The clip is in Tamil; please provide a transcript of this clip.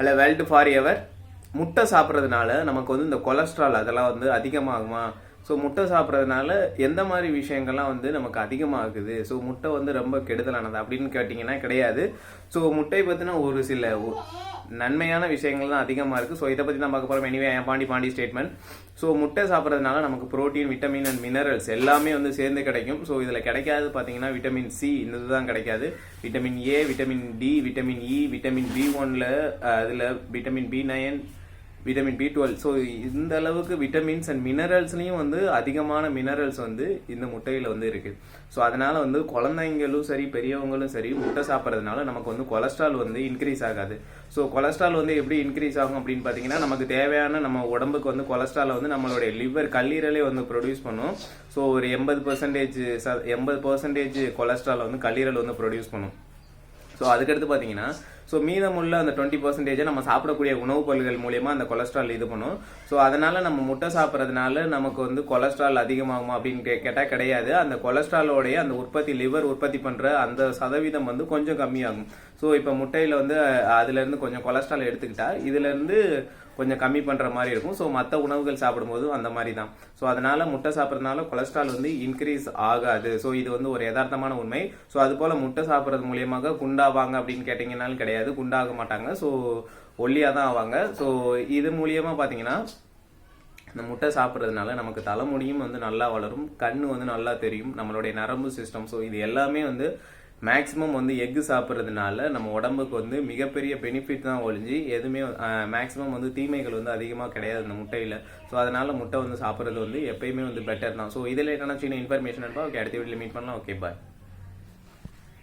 ஹலோ வெல்ட் ஃபார் எவர் முட்டை சாப்பிட்றதுனால நமக்கு வந்து இந்த கொலஸ்ட்ரால் அதெல்லாம் வந்து அதிகமாகுமா? ஸோ முட்டை சாப்பிட்றதுனால எந்த மாதிரி விஷயங்கள்லாம் வந்து நமக்கு அதிகமாகுது? ஸோ முட்டை வந்து ரொம்ப கெடுதலானது? அப்படின்னு கேட்டிங்கன்னா கிடையாது. ஸோ முட்டை பற்றின ஒரு சில நன்மையான விஷயங்கள் தான் அதிகமாக இருக்குது ஸோ இதை பற்றி தான் பார்க்க போகிறோம் எனிவே பாண்டி பாண்டி ஸ்டேட்மெண்ட் ஸோ முட்டை சாப்பிட்றதுனால நமக்கு புரோட்டீன் விட்டமின் அண்ட் மினரல்ஸ் எல்லாமே வந்து சேர்ந்து கிடைக்கும். ஸோ இதில் கிடைக்காது பார்த்தீங்கன்னா விட்டமின் சி இந்த இதுதான் கிடைக்காது vitamin A vitamin D vitamin E vitamin B ஒன்ல அதில் vitamin B nine vitamin B twelve so இந்த அளவுக்கு விட்டமின்ஸ் அண்ட் மினரல்ஸ்லையும் வந்து அதிகமான மினரல்ஸ் வந்து இந்த முட்டையில் வந்து இருக்குது ஸோ அதனால வந்து குழந்தைங்களும் சரி பெரியவங்களும் சரி முட்டை சாப்பிட்றதுனால நமக்கு வந்து கொலஸ்ட்ரால் வந்து இன்க்ரீஸ் ஆகாது. ஸோ கொலஸ்ட்ரால் வந்து எப்படி இன்க்ரீஸ் ஆகும் அப்படின்னு பார்த்தீங்கன்னா நமக்கு தேவையான நம்ம உடம்புக்கு வந்து கொலஸ்ட்ராலை வந்து நம்மளுடைய லிவர் கல்லீரலே வந்து ப்ரொடியூஸ் பண்ணும். ஸோ ஒரு எண்பது பர்சன்டேஜ் எண்பது பர்சன்டேஜ் கொலஸ்ட்ராலை வந்து கல்லீரல் வந்து ப்ரொடியூஸ் பண்ணும். ஸோ அதுக்கடுத்து பார்த்தீங்கன்னா ஸோ மீதமுள்ள அந்த டுவெண்ட்டி பர்சன்டேஜை நம்ம சாப்பிடக்கூடிய உணவுப் பொருள்கள் மூலியமா அந்த கொலஸ்ட்ரால் இது பண்ணும். ஸோ அதனால நம்ம முட்டை சாப்பிட்றதுனால நமக்கு வந்து கொலஸ்ட்ரால் அதிகமாகுமா அப்படின்னு கே கேட்டால் கிடையாது. அந்த கொலஸ்ட்ராலோடைய அந்த உற்பத்தி லிவர் உற்பத்தி பண்ணுற அந்த சதவீதம் வந்து கொஞ்சம் கம்மியாகும். ஸோ இப்போ முட்டையில் வந்து அதுலேருந்து கொஞ்சம் கொலஸ்ட்ரால் எடுத்துக்கிட்டா இதுலேருந்து கொஞ்சம் கம்மி பண்ணுற மாதிரி இருக்கும். ஸோ மற்ற உணவுகள் சாப்பிடும்போது அந்த மாதிரி தான். ஸோ அதனால முட்டை சாப்பிட்றதுனால கொலஸ்ட்ரால் வந்து இன்க்ரீஸ் ஆகாது. ஸோ இது வந்து ஒரு யதார்த்தமான உண்மை. ஸோ அது போல் முட்டை சாப்பிட்றது மூலியமாக குண்டாவாங்க அப்படின்னு கேட்டிங்கனாலும் கிடையாது. குண்டாக மாட்டாங்க. ஸோ ஒல்லியாக தான் ஆவாங்க. ஸோ இது மூலியமாக பார்த்தீங்கன்னா இந்த முட்டை சாப்பிட்றதுனால நமக்கு தலைமுடியும் வந்து நல்லா வளரும் கண் வந்து நல்லா தெரியும் நம்மளுடைய நரம்பு சிஸ்டம் ஸோ இது எல்லாமே வந்து மேக்ஸிமம் வந்து எக்கு சாப்பிட்றதுனால நம்ம உடம்புக்கு வந்து மிகப்பெரிய பெனிஃபிட் தான் ஒழிஞ்சு எதுவுமே மேக்ஸிமம் வந்து தீமைகள் வந்து அதிகமாக கிடையாது இந்த முட்டையில். ஸோ அதனால் முட்டை வந்து சாப்பிட்றது வந்து எப்பயுமே வந்து பெட்டர் தான். ஸோ இதில் என்ன சின்ன இன்ஃபர்மேஷன் ஓகே அடுத்த வீட்டில் மீட் பண்ணலாம். Okay bye